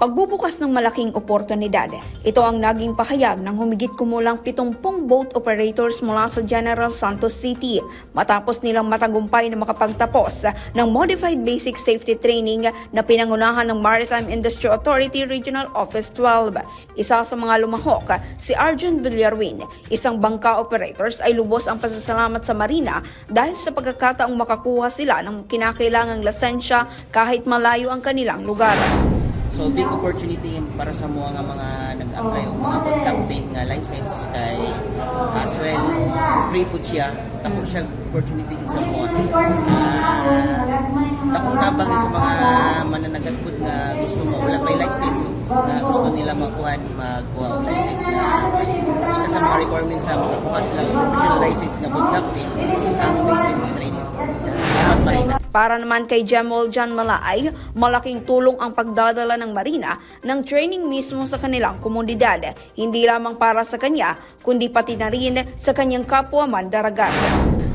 Pagbubukas ng malaking oportunidad, ito ang naging pahayag ng humigit kumulang 70 boat operators mula sa General Santos City matapos nilang matagumpay na makapagtapos ng Modified Basic Safety Training na pinangunahan ng Maritime Industry Authority Regional Office 12. Isa sa mga lumahok, si Arjun Villarwin, isang bangka operators ay lubos ang pasasalamat sa Marina dahil sa pagkakataong makakuha sila ng kinakailangang lisensya kahit malayo ang kanilang lugar. So big opportunity para sa mga nga mga nag-apply og mga captain nga license kay as well free po siya. Tako siya opportunity gid sa mo. Uh, takong tabang sa mga mananagat pud nga gusto mo wala may license nga gusto nila makuha magkuha og license. Na isa sa mga requirements sa makakuha sila professional license nga boat Para naman kay Gemol John Malaay, malaking tulong ang pagdadala ng Marina ng training mismo sa kanilang komunidad, hindi lamang para sa kanya, kundi pati na rin sa kanyang kapwa mandaragat.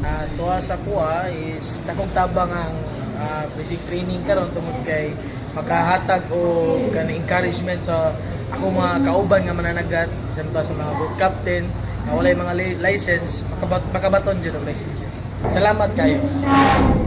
Ah, tuwa sa kuha is dakong tabang ang ah, basic training karon tungod kay makahatag o kan encouragement sa ako mga kauban nga mananagat bisan sa mga boat captain na walay mga li- license makabat makabaton jud ang license. Salamat kayo.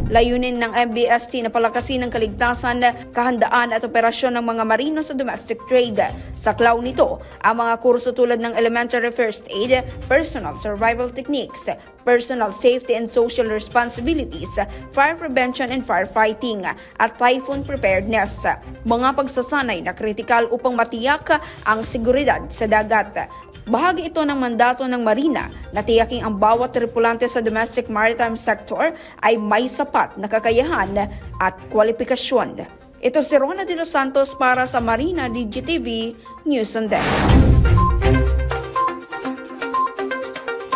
Layunin ng MBST na palakasin ang kaligtasan, kahandaan at operasyon ng mga marino sa domestic trade. Sa cloud nito, ang mga kurso tulad ng elementary first aid, personal survival techniques, personal safety and social responsibilities, fire prevention and firefighting, at typhoon preparedness. Mga pagsasanay na kritikal upang matiyak ang seguridad sa dagat. Bahagi ito ng mandato ng Marina na tiyaking ang bawat tripulante sa domestic maritime sector ay may sapat na kakayahan at kwalifikasyon. Ito si Rona de los Santos para sa Marina DGTV News on Deck.